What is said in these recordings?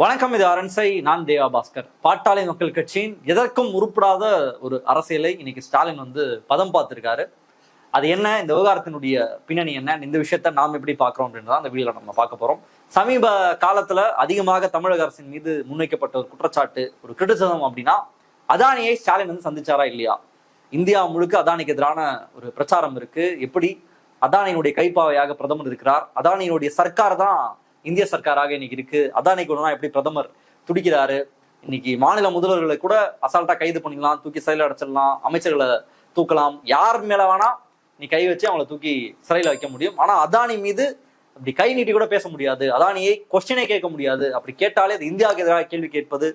வணக்கம் இது அரண்சை நான் தேவா பாஸ்கர். பாட்டாளி மக்கள் கட்சியின் எதற்கும் உருப்படாத ஒரு அரசியலை இன்னைக்கு ஸ்டாலின் வந்து பதம் பார்த்திருக்காரு. அது என்ன? இந்த விவகாரத்தினுடைய பின்னணி என்ன? இந்த விஷயத்த நாம் எப்படி பார்க்கிறோம் அப்படின்றத அந்த வீடியோல நம்ம பார்க்க போறோம். சமீப காலத்துல அதிகமாக தமிழக அரசின் மீது முன்வைக்கப்பட்ட ஒரு குற்றச்சாட்டு ஒரு கிரிட்டிசிசம் அப்படின்னா அதானியை ஸ்டாலின் வந்து சந்திச்சாரா இல்லையா? இந்தியா முழுக்க அதானிக்கு எதிரான ஒரு பிரச்சாரம் இருக்கு. எப்படி? அதானியினுடைய கைப்பாவையாக பிரதமர் இருக்கிறார். அதானியினுடைய சர்க்கார் தான் இந்திய சர்க்காராக இன்னைக்கு இருக்கு. அதானி ஒண்ணுனா எப்படி பிரதமர் துடிக்கிறாரு? இன்னைக்கு மாநில முதல்வர்களை கூட அசால்ட்டா கைது பண்ணிக்கலாம் தூக்கி சிறையில் அடைச்சிடலாம் அமைச்சர்களை தூக்கலாம். யார் மேல வேணா நீ கை வச்சு அவங்கள தூக்கி சிறையில் வைக்க முடியும். ஆனா அதானி மீது அப்படி கை நீட்டி கூட பேச முடியாது. அதானியை கொஸ்டினே கேட்க முடியாது. அப்படி கேட்டாலே அது இந்தியாவுக்கு எதிராக கேள்வி கேட்பது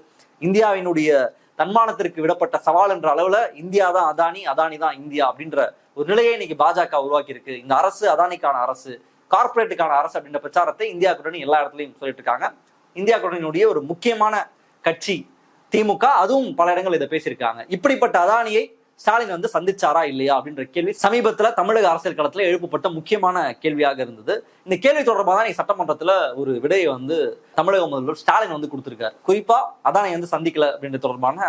இந்தியாவினுடைய தன்மானத்திற்கு விடப்பட்ட சவால் என்ற அளவுல இந்தியா தான் அதானி அதானி தான் இந்தியா அப்படின்ற ஒரு நிலையை இன்னைக்கு பாஜக உருவாக்கி இருக்கு இந்த அரசு அதானிக்கான அரசு. கார்ப்பரேட்டுக்கான அரசு அப்படின்ற பிரச்சாரத்தை இந்தியா கூட்டணி எல்லா இடத்துலையும் சொல்லிட்டு இருக்காங்க இந்தியா கூட்டணியினுடைய ஒரு முக்கியமான கட்சி திமுக. அதுவும் பல இடங்கள் இதை பேசியிருக்காங்க. இப்படிப்பட்ட அதானியை ஸ்டாலின் வந்து சந்திச்சாரா இல்லையா அப்படின்ற கேள்வி சமீபத்துல தமிழக அரசியல் களத்துல எழுப்பப்பட்ட முக்கியமான கேள்வியாக இருந்தது. இந்த கேள்வி தொடர்பாக தான் சட்டமன்றத்துல ஒரு விடையை வந்து தமிழக முதல்வர் ஸ்டாலின் வந்து கொடுத்திருக்காரு. குறிப்பா அதானை வந்து சந்திக்கல அப்படின்ற தொடர்பான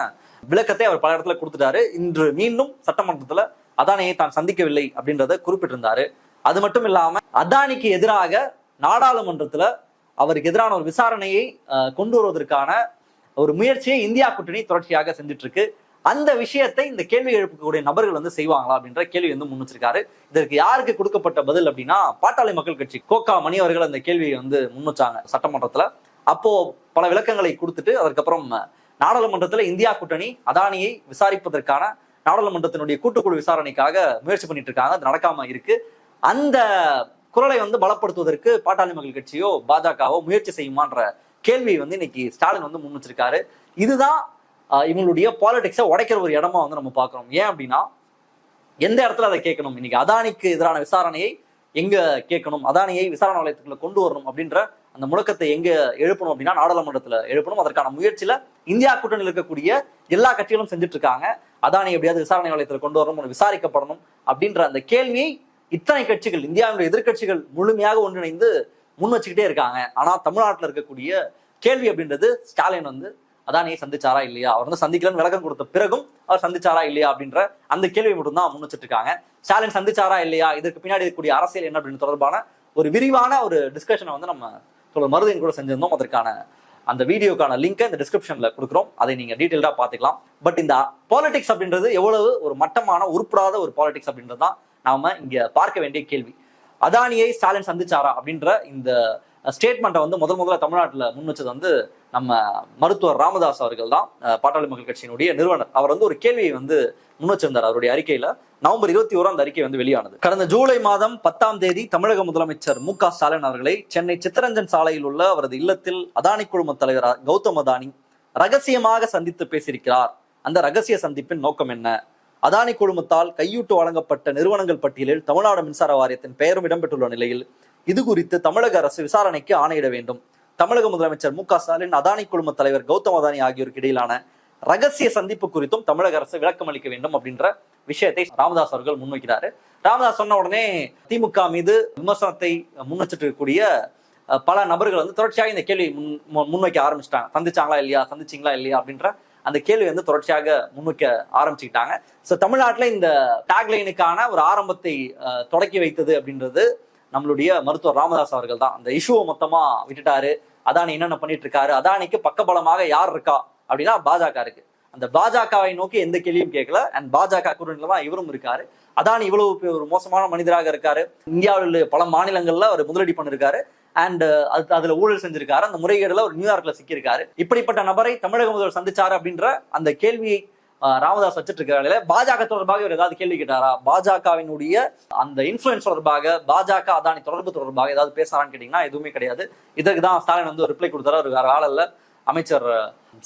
விளக்கத்தை அவர் பல இடத்துல கொடுத்துட்டாரு. இன்று மீண்டும் சட்டமன்றத்துல அதானையை தான் சந்திக்கவில்லை அப்படின்றத குறிப்பிட்டிருந்தாரு. அது மட்டும் இல்லாம அதானிக்கு எதிராக நாடாளுமன்றத்துல அவருக்கு எதிரான ஒரு விசாரணையை கொண்டு வருவதற்கான ஒரு முயற்சியை இந்தியா கூட்டணி தொடர்ச்சியாக செஞ்சுட்டு இருக்கு அந்த விஷயத்தை இந்த கேள்வி எழுப்பக்கூடிய நபர்கள் வந்து செய்வாங்களா அப்படின்ற கேள்வி வந்து முன் வச்சிருக்காரு. இதற்கு யாருக்கு கொடுக்கப்பட்ட பதில் அப்படின்னா பாட்டாளி மக்கள் கட்சி கோகா மணி அவர்கள் அந்த கேள்வியை வந்து முன் வச்சாங்க சட்டமன்றத்துல. அப்போ பல விளக்கங்களை கொடுத்துட்டு அதுக்கப்புறம் நாடாளுமன்றத்துல இந்தியா கூட்டணி அதானியை விசாரிப்பதற்கான நாடாளுமன்றத்தினுடைய கூட்டுக்குழு விசாரணைக்காக முயற்சி பண்ணிட்டு இருக்காங்க. அது நடக்காம இருக்கு. அந்த குரலை வந்து பலப்படுத்துவதற்கு பாட்டாளி மக்கள் கட்சியோ பாஜகவோ முயற்சி செய்யுமான்ற கேள்வி வந்து இன்னைக்கு ஸ்டாலின் வந்து முன் வச்சிருக்காரு. இதுதான் இவங்களுடைய பாலிடிக்ஸை உடைக்கிற ஒரு இடமா வந்து நம்ம பார்க்கிறோம். ஏன் அப்படின்னா எந்த இடத்துல அதை கேட்கணும்? இன்னைக்கு அதானிக்கு எதிரான விசாரணையை எங்க கேட்கணும்? அதானியை விசாரணை வளையத்துக்குள்ள கொண்டு வரணும் அப்படின்ற அந்த முழக்கத்தை எங்க எழுப்பணும் அப்படின்னா நாடாளுமன்றத்துல எழுப்பணும். அதற்கான முயற்சியில இந்தியா கூட்டணியில் இருக்கக்கூடிய எல்லா கட்சிகளும் செஞ்சுட்டு இருக்காங்க. அதானி எப்படியாவது விசாரணை வளையத்துல கொண்டு வரணும் விசாரிக்கப்படணும் அப்படின்ற அந்த கேள்வியை இத்தனை கட்சிகள் இந்தியாவுடைய எதிர்க்கட்சிகள் முழுமையாக ஒன்றிணைந்து முன் வச்சுக்கிட்டே இருக்காங்க. ஆனா தமிழ்நாட்டில் இருக்கக்கூடிய கேள்வி அப்படின்றது ஸ்டாலின் வந்து அதானியை சந்திச்சாரா இல்லையா? அவர் வந்து சந்திக்கலன்னு விளக்கம் கொடுத்த பிறகும் அவர் சந்திச்சாரா இல்லையா? அப்படின்ற அந்த கேள்வி மட்டும்தான் முன் வச்சிட்டு இருக்காங்க. ஸ்டாலின் சந்திச்சாரா இல்லையா? இதற்கு பின்னாடி இருக்கக்கூடிய அரசியல் என்ன அப்படின்னு தொடர்பான ஒரு விரிவான ஒரு டிஸ்கஷனை வந்து நம்ம தொடர் மருதையின் கூட செஞ்சிருந்தோம். அதற்கான அந்த வீடியோக்கான லிங்கை இந்த டிஸ்கிரிப்ஷன்ல கொடுக்குறோம். அதை நீங்க டீட்டெயில்டா பார்த்துக்கலாம். பட் இந்த பாலிடிக்ஸ் அப்படின்றது எவ்வளவு ஒரு மட்டமான உருப்படாத ஒரு பாலிடிக்ஸ் அப்படின்றது தான் நாம இங்க பார்க்க வேண்டிய கேள்வி. அதானியை ஸ்டாலின் சந்திச்சாரா அப்படின்ற இந்த ஸ்டேட்மெண்ட்டை வந்து முதல் முதல்ல தமிழ்நாட்டில் முன் வச்சது வந்து நம்ம மருத்துவர் ராமதாஸ் அவர்கள் தான் பாட்டாளி மக்கள் கட்சியினுடைய நிறுவனர். அவர் வந்து ஒரு கேள்வியை வந்து முன் வச்சிருந்தார் அவருடைய அறிக்கையில. நவம்பர் இருபத்தி ஓராம் அந்த அறிக்கை வந்து வெளியானது. கடந்த ஜூலை மாதம் பத்தாம் தேதி தமிழக முதலமைச்சர் மு க ஸ்டாலின் அவர்களை சென்னை சித்தரஞ்சன் சாலையில் உள்ள அவரது இல்லத்தில் அதானி குழும தலைவர் கௌதம் அதானி ரகசியமாக சந்தித்து பேசியிருக்கிறார். அந்த ரகசிய சந்திப்பின் நோக்கம் என்ன? அதானி குழுமத்தால் கையூட்டு வழங்கப்பட்ட நிறுவனங்கள் பட்டியலில் தமிழ்நாடு மின்சார வாரியத்தின் பெயரும் இடம்பெற்றுள்ள நிலையில் இது குறித்து தமிழக அரசு விசாரணைக்கு ஆணையிட வேண்டும். தமிழக முதலமைச்சர் மு க ஸ்டாலின் அதானி குழும தலைவர் கௌதம் அதானி ஆகியோருக்கு இடையிலான ரகசிய சந்திப்பு குறித்தும் தமிழக அரசு விளக்கம் அளிக்க வேண்டும் அப்படின்ற விஷயத்தை ராமதாஸ் அவர்கள் முன்வைக்கிறாரு. ராமதாஸ் சொன்ன உடனே திமுக மீது விமர்சனத்தை முன்வச்சிட்டு இருக்கக்கூடிய பல நபர்கள் வந்து தொடர்ச்சியாக இந்த கேள்வி முன் முன்வைக்க ஆரம்பிச்சிட்டாங்க. சந்திச்சாங்களா இல்லையா? சந்திச்சிங்களா இல்லையா? அப்படின்ற அந்த கேள்வி வந்து தொடர்ச்சியாக முன்வைக்க ஆரம்பிச்சுக்கிட்டாங்க. ஸோ தமிழ்நாட்டில் இந்த டேக்லைனுக்கான ஒரு ஆரம்பத்தை தொடக்கி வைத்தது அப்படின்றது நம்மளுடைய மருத்துவர் ராமதாஸ் அவர்கள் தான். அந்த இஷ்யூவை மொத்தமா விட்டுட்டாரு. அதானி என்னென்ன பண்ணிட்டு இருக்காரு அதானிக்கு பக்கபலமாக யார் இருக்கா? அப்படின்னா பாஜக இருக்கு. அந்த பாஜகவை நோக்கி எந்த கேள்வியும் கேட்கல. அண்ட் பாஜக கூட்டணியில தான் இவரும் இருக்காரு. அதானி இவ்வளவு ஒரு மோசமான மனிதராக இருக்காரு. இந்தியாவில் பல மாநிலங்கள்ல அவர் முதலீடு பண்ணிருக்காரு. அண்ட் uh, அது அதுல ஊழல் செஞ்சிருக்காரு. அந்த முறைகேடுல ஒரு நியூயார்க்ல சிக்கியிருக்காரு. இப்படிப்பட்ட நபரை தமிழக முதல்வர் சந்திச்சாரு அப்படின்ற அந்த கேள்வியை ராமதாஸ் வச்சிட்டு இருக்கிற பாஜக தொடர்பாக இவர் ஏதாவது கேள்வி கேட்டாரா? பாஜகவினுடைய அந்த இன்ஃபுளுன்ஸ் தொடர்பாக பாஜக அதானி தொடர்பு தொடர்பாக ஏதாவது பேசுறான்னு கேட்டீங்கன்னா எதுவுமே கிடையாது. இதற்கு தான் ஸ்டாலின் வந்து ரிப்ளை கொடுத்தாரு. ஒரு வேற ஆளல்ல அமைச்சர்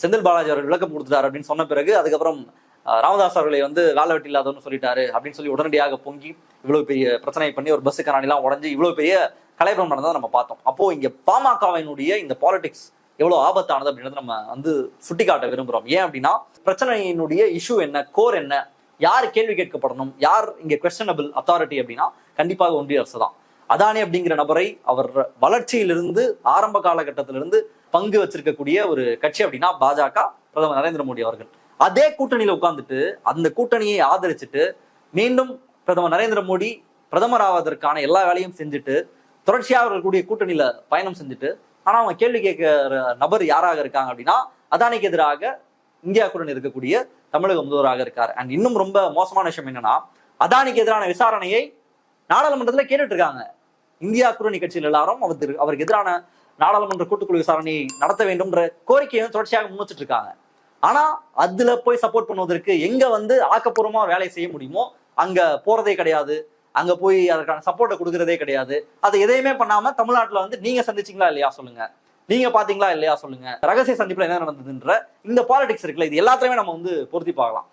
செந்தில் பாலாஜி அவர்கள் விளக்கம் கொடுத்துட்டாரு அப்படின்னு சொன்ன பிறகு அதுக்கப்புறம் ராமதாஸ் அவர்களை வந்து வேலை வெட்டி இல்லாதவன்னு சொல்லிட்டாரு அப்படின்னு சொல்லி உடனடியாக பொங்கி இவ்வளவு பெரிய பிரச்சனை பண்ணி ஒரு பஸ் கராணிலாம் உடஞ்சி இவ்வளவு பெரிய கலைபுரம் நடந்ததை நம்ம பார்த்தோம். அப்போ இங்க பாமகவினுடைய இந்த பாலிடிக்ஸ் எவ்வளவு ஆபத்தானது அப்படின்றத நம்ம வந்து சுட்டிக்காட்ட விரும்புறோம். ஏன் அப்படின்னா பிரச்சனையினுடைய இஷ்யூ என்ன கோர் என்ன யார் கேள்வி கேட்கப்படணும் யார் இங்க கொஸ்டனபிள் அத்தாரிட்டி அப்படின்னா கண்டிப்பாக ஒன்றிய அரசு தான். அதானி அப்படிங்கிற நபரை அவர் வளர்ச்சியிலிருந்து ஆரம்ப காலகட்டத்திலிருந்து பங்கு வச்சிருக்கக்கூடிய ஒரு கட்சி அப்படின்னா பாஜக பிரதமர் நரேந்திர மோடி அவர்கள். அதே கூட்டணியில உட்கார்ந்துட்டு அந்த கூட்டணியை ஆதரிச்சுட்டு மீண்டும் பிரதமர் நரேந்திர மோடி பிரதமர் ஆவதற்கான எல்லா வேலையும் செஞ்சுட்டு தொடர்ச்சியாக அவர்களுடைய கூட்டணியில பயணம் செஞ்சுட்டு ஆனா அவங்க கேள்வி கேட்கிற நபர் யாராக இருக்காங்க அப்படின்னா அதானிக்கு எதிராக இந்தியா இருக்கக்கூடிய தமிழக முதல்வராக இருக்காரு. அண்ட் இன்னும் ரொம்ப மோசமான விஷயம் என்னன்னா அதானிக்கு எதிரான விசாரணையை நாடாளுமன்றத்துல கேட்டுட்டு இருக்காங்க. இந்தியா கூட்டணி கட்சியில் எல்லாரும் அவர் அவருக்கு எதிரான நாடாளுமன்ற கூட்டுக்குழு விசாரணை நடத்த வேண்டும்ன்ற கோரிக்கையை தொடர்ச்சியாக முன் இருக்காங்க. ஆனா அதுல போய் சப்போர்ட் பண்ணுவதற்கு எங்க வந்து ஆக்கப்பூர்வமா வேலை செய்ய முடியுமோ அங்க போறதே கிடையாது. அங்க போய் அதற்கான சப்போர்ட்டை கொடுக்கறதே கிடையாது. அதை எதையுமே பண்ணாம தமிழ்நாட்டுல வந்து நீங்க சந்திச்சீங்களா இல்லையா சொல்லுங்க. நீங்க பாத்தீங்களா இல்லையா சொல்லுங்க. ரகசிய சந்திப்புல என்ன நடந்ததுன்ற இந்த பாலிடிக்ஸ் இருக்குல்ல இது எல்லாத்தையுமே நம்ம வந்து பொருத்தி பார்க்கலாம்.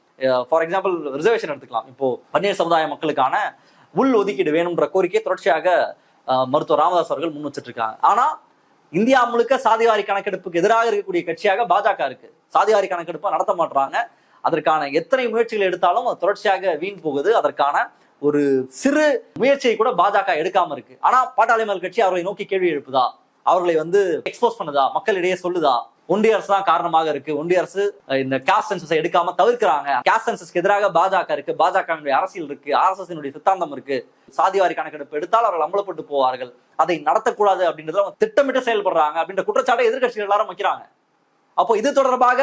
ஃபார் எக்ஸாம்பிள் ரிசர்வேஷன் எடுத்துக்கலாம். இப்போ பன்னீர் சமுதாய மக்களுக்கான உள் ஒதுக்கீடு வேணும்ன்ற கோரிக்கையை தொடர்ச்சியாக மருத்துவர் ராமதாஸ் அவர்கள் முன் வச்சிட்டு இருக்காங்க ஆனா இந்தியா முழுக்க சாதிவாரி கணக்கெடுப்புக்கு எதிராக இருக்கக்கூடிய கட்சியாக பாஜக இருக்கு. சாதிவாரி கணக்கெடுப்பை நடத்த மாட்டாங்க அதற்கான எத்தனை முயற்சிகள் எடுத்தாலும் அது தொடர்ச்சியாக வீண் போகுது. அதற்கான ஒரு சிறு முயற்சியை கூட பாஜக எடுக்காம இருக்கு. ஆனா பாட்டாளி மக்கள் கட்சி அவர்களை நோக்கி கேள்வி எழுப்புதா? அவர்களை வந்து எக்ஸ்போஸ் பண்ணுதா? மக்களிடையே சொல்லுதா? ஒன்றிய அரசு தான் காரணமாக இருக்கு. ஒன்றிய அரசு இந்த கேஸ்ட் சென்சஸை எடுக்காம தவிர்க்கிறாங்க. கேஸ்ட் சென்சஸ்க்கு எதிராக பாஜக இருக்கு. பாஜக அரசியல் இருக்கு. ஆர்எஸ்எஸ் சித்தாந்தம் இருக்கு. சாதிவாரி கணக்கெடுப்பு எடுத்தால் அவர்கள் அம்பலப்பட்டு போவார்கள். அதை நடத்தக்கூடாது அப்படின்றத அவங்க திட்டமிட்டு செயல்படுறாங்க அப்படின்ற குற்றச்சாட்டை எதிர்கட்சிகள் எல்லாரும் வைக்கிறாங்க. அப்போ இது தொடர்பாக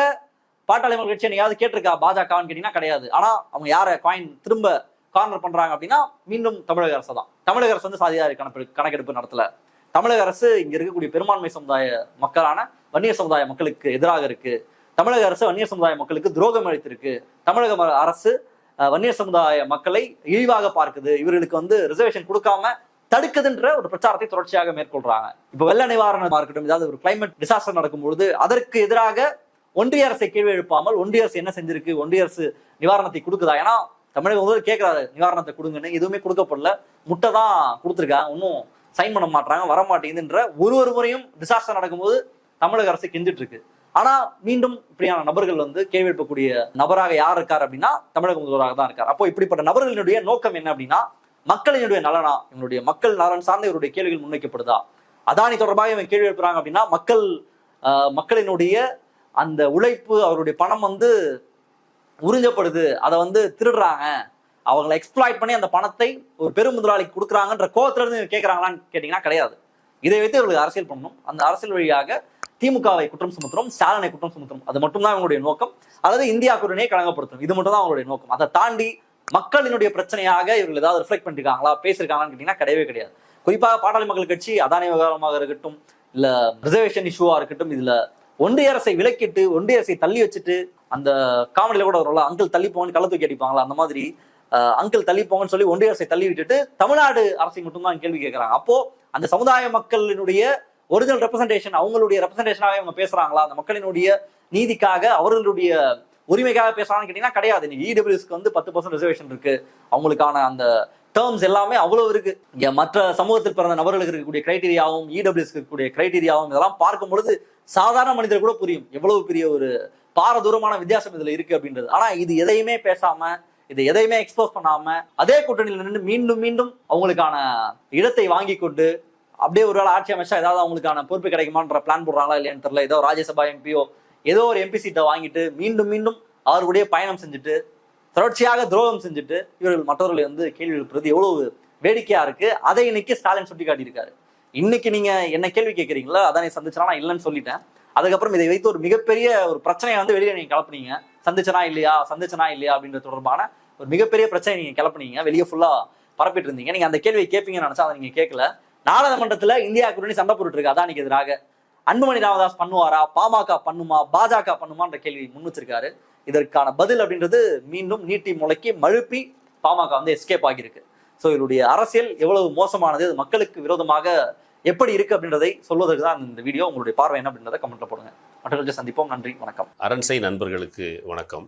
பாட்டாளி மக்கள் கட்சி என்னையாவது கேட்டிருக்கா? பாஜகன்னு கேட்டீங்கன்னா கிடையாது. ஆனா அவங்க யார காயின் திரும்ப கார்னர் பண்றாங்க அப்படின்னா மீண்டும் தமிழக அரசு தான் தமிழக அரசு வந்து சாதியாரி கணக்கு கணக்கெடுப்பு நடத்தல. தமிழக அரசு இங்க இருக்கக்கூடிய பெரும்பான்மை சமுதாய மக்களான வன்னியர் சமுதாய மக்களுக்கு எதிராக இருக்கு. தமிழக அரசு வன்னியர் சமுதாய மக்களுக்கு துரோகம் அளித்திருக்கு. தமிழக ம- அரசு வன்னியர் சமுதாய மக்களை இழிவாக பார்க்குது. இவர்களுக்கு வந்து ரிசர்வேஷன் கொடுக்காம தடுக்குதுன்ற ஒரு பிரச்சாரத்தை தொடர்ச்சியாக மேற்கொள்றாங்க. இப்ப வெள்ள நிவாரணமா இருக்கட்டும் ஏதாவது ஒரு கிளைமேட் டிசாஸ்டர் நடக்கும்பொழுது அதற்கு எதிராக ஒன்றிய அரசை கேள்வி எழுப்பாமல் ஒன்றிய அரசு என்ன செஞ்சிருக்கு? ஒன்றிய அரசு நிவாரணத்தை கொடுக்குதா? ஏன்னா தமிழகம் முதல்ல கேட்கிறாரு நிவாரணத்தை கொடுங்கன்னு. எதுவுமே கொடுக்கப்படல. முட்டை தான் கொடுத்துருக்காங்க. இன்னும் சைன் பண்ண மாட்டாங்க வர மாட்டேங்குதுன்ற ஒரு ஒரு முறையும் டிசாஸ்டர் நடக்கும்போது தமிழக அரசு கெஞ்சிட்டு இருக்கு ஆனா மீண்டும் இப்படியான நபர்கள் வந்து கேள்வி எழுப்பக்கூடிய நபராக யார் இருக்கார் அப்படின்னா தமிழக முதல்வராக தான் இருக்கார். அப்போ இப்படிப்பட்ட நபர்களினுடைய நோக்கம் என்ன அப்படின்னா மக்களினுடைய நலனா இவனுடைய மக்கள் நலன் சார்ந்த இவருடைய கேள்விகள் முன்வைக்கப்படுதா? அதானி தொடர்பாக இவன் கேள்வி எழுப்புறாங்க அப்படின்னா மக்கள் ஆஹ், மக்களினுடைய அந்த உழைப்பு அவருடைய பணம் வந்து உறிஞ்சப்படுது. அதை வந்து திருடுறாங்க. அவங்களை எக்ஸ்ப்ளாய்ட் பண்ணி அந்த பணத்தை ஒரு பெரும் முதலாளிக்கு கொடுக்குறாங்கன்ற கோவத்துல இருந்து கேட்கறாங்களான்னு கேட்டீங்கன்னா கிடையாது. இதை வைத்து இவர்களுக்கு அரசியல் பண்ணணும். அந்த அரசியல் வழியாக திமுகவை குற்றம் சுமத்துறோம் ஸ்டாலினை குற்றம் சுமத்துறோம். அது மட்டும்தான் அவங்களுடைய நோக்கம். அல்லது இந்தியா கூட்டணியை களங்கப்படுத்தணும் இது மட்டும் தான் அவங்களுடைய நோக்கம். அதை தாண்டி மக்களினுடைய பிரச்சனையாக இவர்கள் ஏதாவது ரிஃப்ளெக்ட் பண்ணிருக்காங்களா பேசியிருக்காங்களான்னு கேட்டீங்கன்னா கிடையவே கிடையாது. குறிப்பாக பாட்டாளி மக்கள் கட்சி அதானி விவகாரமாக இருக்கட்டும் இல்ல ரிசர்வேஷன் இஷ்யூவா இருக்கட்டும் இதுல ஒன்றிய அரசை விலக்கிட்டு ஒன்றிய அரசை தள்ளி வச்சுட்டு அந்த காமெடியில கூட வரும்ல அங்கிள் தள்ளி போங்கன்னு கள்ள தூக்கி அடிப்பாங்களா அந்த மாதிரி அங்கிள் தள்ளி போங்கன்னு சொல்லி ஒன்றிய அரசை தள்ளி விட்டுட்டு தமிழ்நாடு அரசை மட்டும்தான் கேள்வி கேட்கிறாங்க. அப்போ அந்த சமுதாய மக்களினுடைய ஒரிஜினல் ரெப்ரசன்டேஷன் அவங்களுடைய ரெப்ரசன்டேஷனாக அவங்க பேசுறாங்களா? அந்த மக்களினுடைய நீதிக்காக அவர்களுடைய உரிமைக்காக பேசுறாங்கன்னு கேட்டீங்கன்னா கிடையாது. நீங்க இடபிள்யூஸ்க்கு வந்து பத்து பர்சன்ட் ரிசர்வேஷன் இருக்கு. அவங்களுக்கான அந்த டேர்ம்ஸ் எல்லாமே அவ்வளவு இருக்கு. மற்ற சமூகத்தில் பிறந்த நபர்களுக்கு இருக்கக்கூடிய கிரைட்டீரியாவும் இடபிள்யூஸ்க்கு இருக்கக்கூடிய கிரைட்டீரியாவும் இதெல்லாம் பார்க்கும் பொழுது சாதாரண மனிதர் கூட புரியும். எவ்வளவு பெரிய ஒரு பாரதூரமான வித்தியாசம் இதுல இருக்கு அப்படின்றது. ஆனா இது எதையுமே பேசாம இதை எதையுமே எக்ஸ்போஸ் பண்ணாம அதே கூட்டணியில் நின்று மீண்டும் மீண்டும் அவங்களுக்கான இடத்தை வாங்கி கொண்டு அப்படியே ஒரு வேளை ஆட்சி அமைச்சா ஏதாவது அவங்களுக்கான பொறுப்பு கிடைக்குமான்ற பிளான் போடுறாங்களா இல்லையான்னு தெரியல. ஏதோ ராஜ்யசபா எம்பியோ ஏதோ ஒரு எம்பி சீட்டை வாங்கிட்டு மீண்டும் மீண்டும் அவர்களுடைய பயணம் செஞ்சுட்டு தொடர்ச்சியாக துரோகம் செஞ்சுட்டு இவர்கள் மற்றவர்களை வந்து கேள்வி எழுப்புறது எவ்வளவு வேடிக்கையா இருக்கு. அதை இன்னைக்கு ஸ்டாலின் சுட்டி காட்டியிருக்காரு இன்னைக்கு நீங்க என்ன கேள்வி கேட்கறீங்களா அதானே சந்திச்சனா நான் இல்லைன்னு சொல்லிட்டேன். அதுக்கப்புறம் இதை வைத்து ஒரு மிகப்பெரிய ஒரு பிரச்சனையை வந்து வெளியே நீங்க கிளப்புனீங்க. சந்திச்சனா இல்லையா? சந்திச்சனா இல்லையா? அப்படின்ற தொடர்பான ஒரு மிகப்பெரிய பிரச்சனை நீங்க கிளப்புனீங்க. வெளியே ஃபுல்லா பரப்பிட்டு இருந்தீங்க நீங்க அந்த கேள்வியை கேட்பீங்கன்னு நினைச்சா அதை நீங்க கேட்கல நாடாளுமன்றத்துல இந்தியா கூட்டணி சண்டை போட்டு இருக்கு அதானிக்கு எதிராக. அன்புமணி ராமதாஸ் பண்ணுவாரா? பாமக பண்ணுமா? பாஜக பண்ணுமான்ற கேள்வி முன் வச்சிருக்காரு. இதற்கான பதில் அப்படின்றது மீண்டும் நீட்டி முளைக்கி மழுப்பி பாமக வந்து எஸ்கேப் ஆகியிருக்கு. ஸோ இவருடைய அரசியல் எவ்வளவு மோசமானது அது மக்களுக்கு விரோதமாக எப்படி இருக்கு அப்படின்றதை சொல்வதற்கு தான் இந்த வீடியோ. உங்களுடைய பார்வை என்ன அப்படின்றத கமெண்ட்ல போடுங்க. மற்றவர்கள் சந்திப்போம். நன்றி. வணக்கம். அரண்சை நண்பர்களுக்கு வணக்கம்.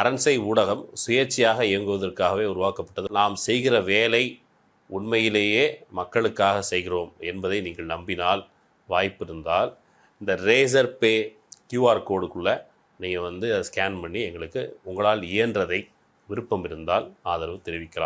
அரண்சை ஊடகம் சுயேட்சையாக இயங்குவதற்காகவே உருவாக்கப்பட்டது. நாம் செய்கிற வேலை உண்மையிலேயே மக்களுக்காக செய்கிறோம் என்பதை நீங்கள் நம்பினால் வாய்ப்பு இருந்தால் இந்த ரேசர் பே கியூஆர் கோடுக்குள்ளே நீங்கள் வந்து அதை ஸ்கேன் பண்ணி எங்களுக்கு உங்களால் இயன்றதை விருப்பம் இருந்தால் ஆதரவு தெரிவிக்கலாம்.